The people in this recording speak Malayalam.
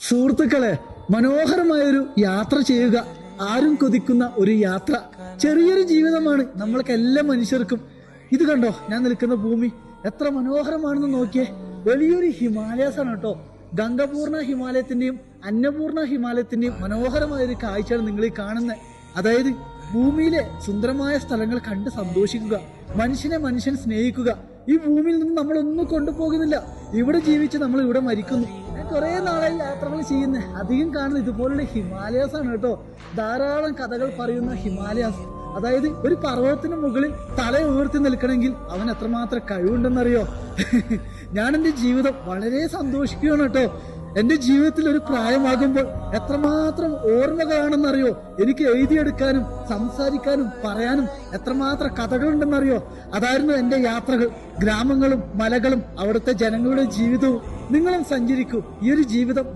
സുഹൃത്തുക്കളെ മനോഹരമായൊരു യാത്ര ചെയ്യുക. ആരും കൊതിക്കുന്ന ഒരു യാത്ര. ചെറിയൊരു ജീവിതമാണ് നമ്മൾക്ക് എല്ലാ മനുഷ്യർക്കും. ഇത് കണ്ടോ ഞാൻ നിൽക്കുന്ന ഭൂമി. എത്ര മനോഹരമാണെന്ന് നോക്കിയേ. വലിയൊരു ഹിമാലയാസ് കേട്ടോ. ഗംഗപൂർണ ഹിമാലയത്തിന്റെയും അന്നപൂർണ ഹിമാലയത്തിന്റെയും മനോഹരമായ ഒരു കാഴ്ചയാണ് നിങ്ങൾ ഈ കാണുന്നത് അതായത് ഭൂമിയിലെ സുന്ദരമായ സ്ഥലങ്ങൾ കണ്ട് സന്തോഷിക്കുക. മനുഷ്യനെ മനുഷ്യൻ സ്നേഹിക്കുക. ഈ ഭൂമിയിൽ നിന്ന് നമ്മളൊന്നും കൊണ്ടുപോകുന്നില്ല. ഇവിടെ ജീവിച്ച് നമ്മൾ ഇവിടെ മരിക്കുന്നു. കുറേ നാളായി യാത്രകൾ ചെയ്യുന്നത് അധികം കാണുന്നത് ഇതുപോലുള്ള ഹിമാലയാസ് ആണ് കേട്ടോ. ധാരാളം കഥകൾ പറയുന്ന ഹിമാലയാസ്. അതായത് ഒരു പർവതത്തിന് മുകളിൽ തല ഉയർത്തി നിൽക്കണമെങ്കിൽ അവൻ എത്രമാത്രം കഴിവുണ്ടെന്നറിയോ? ഞാൻ എന്റെ ജീവിതം വളരെ സന്തോഷിക്കുകയാണ് കേട്ടോ. എന്റെ ജീവിതത്തിൽ ഒരു പ്രായമാകുമ്പോൾ എത്രമാത്രം ഓർമ്മകളാണെന്നറിയോ? എനിക്ക് എഴുതിയെടുക്കാനും സംസാരിക്കാനും പറയാനും എത്രമാത്രം കഥകളുണ്ടെന്നറിയോ? അതായിരുന്നു എന്റെ യാത്രകൾ. ഗ്രാമങ്ങളും മലകളും അവിടുത്തെ ജനങ്ങളുടെ ജീവിതവും. നിങ്ങളും സഞ്ചരിക്കൂ. ഈ ഒരു ജീവിതം